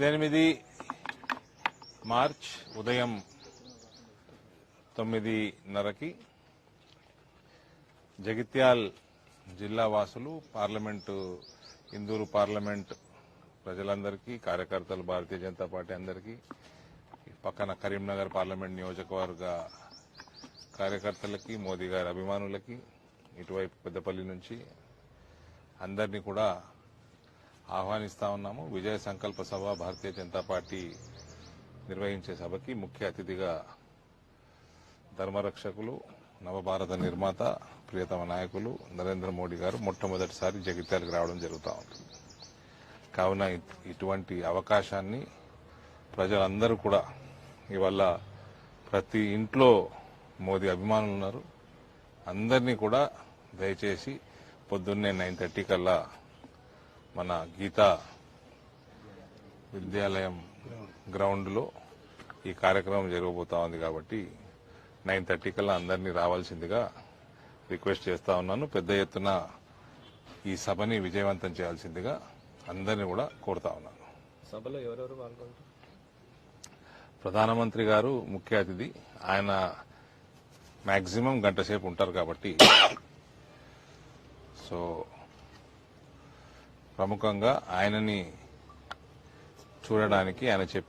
ఎనిమిది మార్చ్ ఉదయం తొమ్మిదిన్నరకి జగిత్యాల్ జిల్లా వాసులు పార్లమెంటు ఇందూరు పార్లమెంట్ ప్రజలందరికీ కార్యకర్తలు భారతీయ జనతా పార్టీ అందరికీ పక్కన కరీంనగర్ పార్లమెంట్ నియోజకవర్గ కార్యకర్తలకి మోదీ గారి అభిమానులకి ఇటువైపు పెద్దపల్లి నుంచి అందరినీ కూడా ఆహ్వానిస్తా ఉన్నాము. విజయ సంకల్ప సభ భారతీయ జనతా పార్టీ నిర్వహించే సభకి ముఖ్య అతిథిగా ధర్మరక్షకులు నవభారత నిర్మాత ప్రియతమ నాయకులు నరేంద్ర మోడీ గారు మొట్టమొదటిసారి జగిత్యాలకు రావడం జరుగుతూ ఉంది. కావున ఇటువంటి అవకాశాన్ని ప్రజలందరూ కూడా ఇవల్ల ప్రతి ఇంట్లో మోదీ అభిమానులు ఉన్నారు. అందరినీ కూడా దయచేసి పొద్దున్నే నైన్ థర్టీ కల్లా మన గీతా విద్యాలయం గ్రౌండ్లో ఈ కార్యక్రమం జరగబోతా ఉంది కాబట్టి నైన్ థర్టీ కల్లా అందరినీ రావాల్సిందిగా రిక్వెస్ట్ చేస్తా ఉన్నాను. పెద్ద ఎత్తున ఈ సభని విజయవంతం చేయాల్సిందిగా అందరినీ కూడా కోరుతా ఉన్నాను. సభలో ఎవరెవరు పాల్గొంటారు? ప్రధానమంత్రి గారు ముఖ్య అతిథి. ఆయన మాక్సిమం గంట సేపు ఉంటారు కాబట్టి. సో ప్రముఖంగా ఆయనని చూడడానికి ఆయన చెప్పి